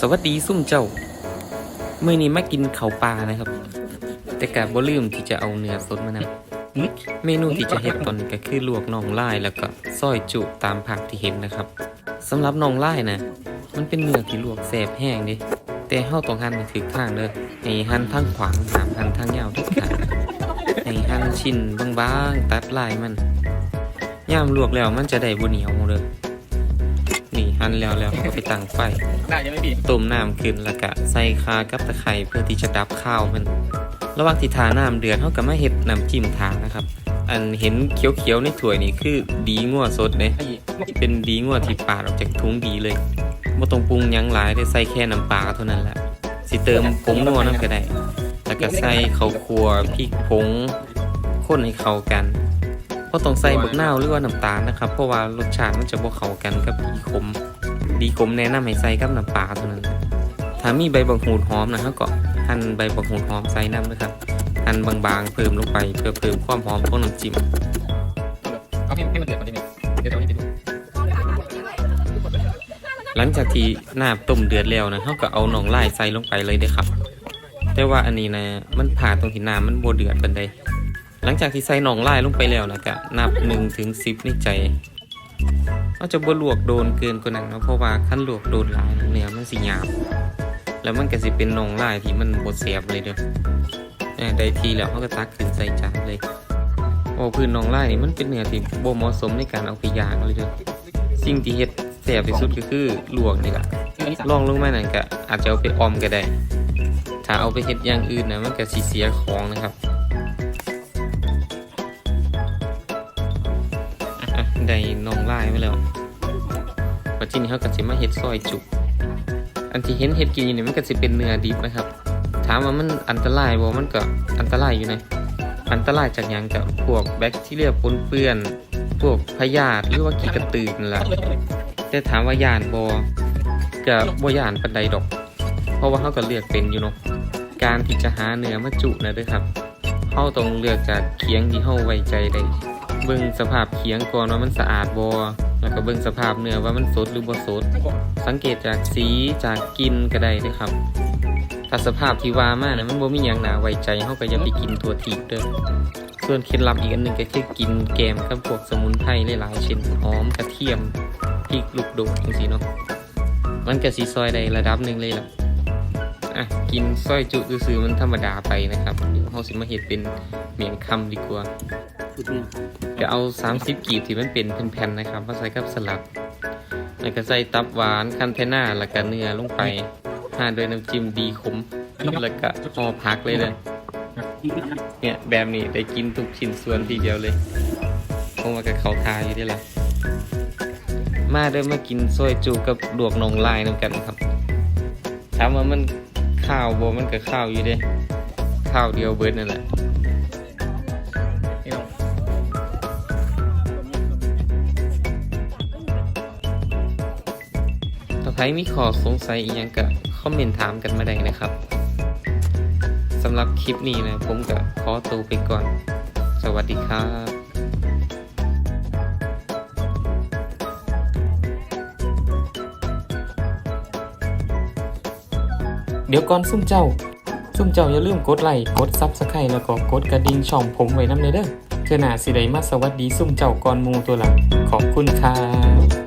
สวัสดีซุ่มเจ้าเมื่อนี้มากินเขาวปลานะครับ แต่กะบ่ลืมที่จะเอาเนื้อสดมานำเมนูที่จะเฮ็ดตอนนี้ก็คือลวกน่องลายแล้วก็ซอยจุตามผักที่เห็นนะครับสำหรับน่องลายนะมันเป็นเนื้อที่ลวกแสบแห้งเดิแต่เฮาต้องหั่นให้ถูกทางเด้อให้หั่นทางขวางหามหั่นทางยาวทุกขาให้หั่นชิ้นบางๆตัดลายมันย่ามลวกแล้วมันจะได้บ่เหนียวเด้อ นี่หั่นแล้วแล้วก็ไปตั้งไฟได้ยังไม่บีบต้มน้ำขึ้นแล้วก็ใส่คากับตะไคร้เพื่อที่จะดับข้าวมัน ระหว่างที่ทาน้ำเดือดเท่ากับมาเห็ดน้ำจิ้มทานะครับ อันเห็นเขียวๆในถ้วยนี่คือดีงัวสดเลยไอ้ยี่เป็นดีงัวที่ปาดออกจากถุงดีเลยบ่ต้องปรุงหยังหลายได้ใส่แค่น้ำปลาเท่านั้นแหละสิเติมผงนัวน้ำก็ได้แล้วก็ใส่ข้าวคั่วพริกผงข้นให้เข้ากัน บ่ต้องใส่บักนาวหรือว่าน้ำตาลนะครับ เพราะว่ารสชาติมันจะบ่เข้ากันกับดีขม ดีขมแนะนำให้ใส่กับน้ำปลาเท่านั้น ถ้ามีใบบักหูดหอมนะฮะก็หั่นใบบักหูดหอมใส่น้ำนะครับ หั่นบางๆเพิ่มลงไปเพื่อเพิ่มความหอมของน้ำจิ้มเอาให้ให้มันเดือดก่อนได้ไหมเดี๋ยวเราให้ไปดูหลังจากที่น้ำต้มเดือดแล้วนะเขาก็เอาหนองลายใส่ลงไปเลยเด้ครับ แต่ว่าอันนี้นะมันผ่าตรงที่น้ำมันโบเดือดเปันใด หลังจากที่ใส่หนองลายลงไปแล้วนะก็นับหนึ่งถึงสิบในใจเราจะบ่ลวกโดนเกินกว่านั้นเนะเพราะว่าขั้นลวกโดนหลายเนื้อมันสิหยาบแล้วมันก็สิเป็นหนองลายที่มันบดเสียบเลยเด้อได้ทีแล้วเขาก็ตักขึ้นใส่จานเลยโอ้พื้นหนองลายนี่มันเป็นเนื้อที่บ่เหมาะสมในการเอาไปย่างเลยเด้อสิ่งที่เฮ็ดแสบที่สุดก็คือลวกนี่แหละลองลงมานั่นก็อาจจะเอาไปออมก็ได้ ถ้าเอาไปเฮ็ดอย่างอื่นนะมันก็สิเสียของนะครับ ได้น้องลายมาแล้วปัจจุบันเขาก็สิมาเฮ็ดซอยจุก อันที่เห็นเฮ็ดกินอยู่นี่มันก็สิเป็นเนื้อดิบนะครับ ถามว่ามันอันตรายบ่มันก็อันตรายอยู่นะ อันตรายจากหยังกับพวกแบคทีเรียปนเปื้อน พวกพยาธิหรือว่าขี้กระตือนั่นแหละแต่ถามว่ายานบอก็บ่ยานปันใดดอก เพราะว่าเขาก็เลือกเป็นอยู่เนาะ การที่จะหาเนื้อมาจุนะเด้วยครับเขาต้องเลือกจากเคียงที่เขาไว้ใจได้ เบิ่งสภาพเคียงก่อนว่ามันสะอาดบ่แล้วก็เบิ่งสภาพเนื้อว่ามันสดหรือบ่สด สังเกตจากสีจากกลินก็ได้เด้ครับถ้าสภาพที่ว่ามานะมันบ่มีหยังน่าไว้ใจเขาก็อย่าไปกินตัวทีเด้อส่วนเคล็ดลับอีกอันหนึ่งก็คือกินแกมกับพวกสมุนไพรหลายๆเช่นหอมกระเทียมพริกลูกโดดจังซี่เนาะมันก็สีซอยได้ระดับหนึ่งเลยล่ะอะกินซอยจุซื่อมันธรรมดาไปนะครับ เดี๋ยวเราสิมาเห็ดเป็นเมียงคำดีกว่า ก็เอา 30 กีบที่มันเป็นแผ่นๆนะครับมาใส่กับสลัดแล้วก็ใส่ตับหวานคันเทน่าแล้วก็เนื้อลงไปทานด้วยน้ำจิ้มดีขมแล้วก็ห่อพักเลยเลยเนี่ยแบบนี้ได้กินทุกชิ้นส่วนทีเดียวเลยคงว่ากับเขาทาอยู่ได้ละมาเด้อมากินซอยจูกับดวกนองลายน้ำกันครับถามว่ามันข้าวบ่มันก็ข้าวอยู่เด้ข้าวเดียวเบิดนั่นแหละ ถ้าใครมีข้อสงสัยอีกยังก็คอมเมนต์ถามกันมาได้นะครับสำหรับคลิปนี้นะผมก็ขอตัวไปก่อน สวัสดีครับเดี๋ยวก่อนซุ่มเจ้า ซุ่มเจ้าอย่าลืมกดไลค์กดซับสไครต์แล้วก็กดกระดิ่งช่องผมไว้น้ำเลยเด้อเพื่อหน้าสิไดมาสวัสดีซุ่มเจ้าก่อนมูตัวหลังขอบคุณครับ